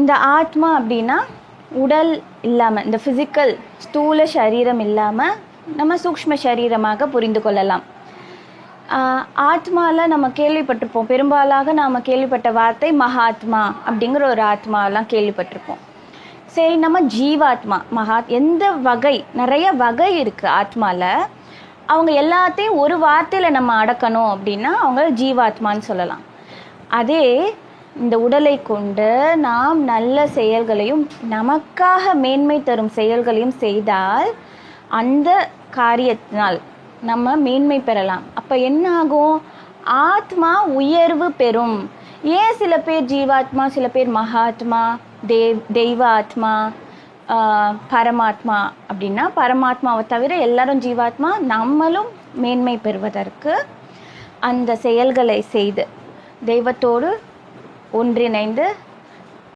இந்த ஆத்மா அப்படின்னா உடல் இல்லாமல் இந்த ஃபிசிக்கல் ஸ்தூல சரீரம் இல்லாமல் நம்ம சூக்ஷ்ம சரீரமாக புரிந்து கொள்ளலாம். ஆத்மாவில் நம்ம கேள்விப்பட்டிருப்போம். பெரும்பாலாக நாம் கேள்விப்பட்ட வார்த்தை மகாத்மா அப்படிங்கிற ஒரு ஆத்மாலாம் கேள்விப்பட்டிருப்போம். சரி நம்ம ஜீவாத்மா மகா எந்த வகை நிறைய வகை இருக்குது ஆத்மாவில் அவங்க எல்லாத்தையும் ஒரு வார்த்தையில் நம்ம அடக்கணும் அப்படின்னா அவங்க ஜீவாத்மான்னு சொல்லலாம். அதே இந்த உடலை கொண்டு நாம் நல்ல செயல்களையும் நமக்காக மேன்மை தரும் செயல்களையும் செய்தால் அந்த காரியத்தினால் நம்ம மேன்மை பெறலாம். அப்போ என்ன ஆகும்? ஆத்மா உயர்வு பெறும். ஏன் சில பேர் ஜீவாத்மா சில பேர் மகாத்மா தேவ் தெய்வ ஆத்மா பரமாத்மா அப்படின்னா பரமாத்மாவை தவிர எல்லாரும் ஜீவாத்மா நம்மளும் மேன்மை பெறுவதற்கு அந்த செயல்களை செய்து தெய்வத்தோடு ஒன்றிணைந்து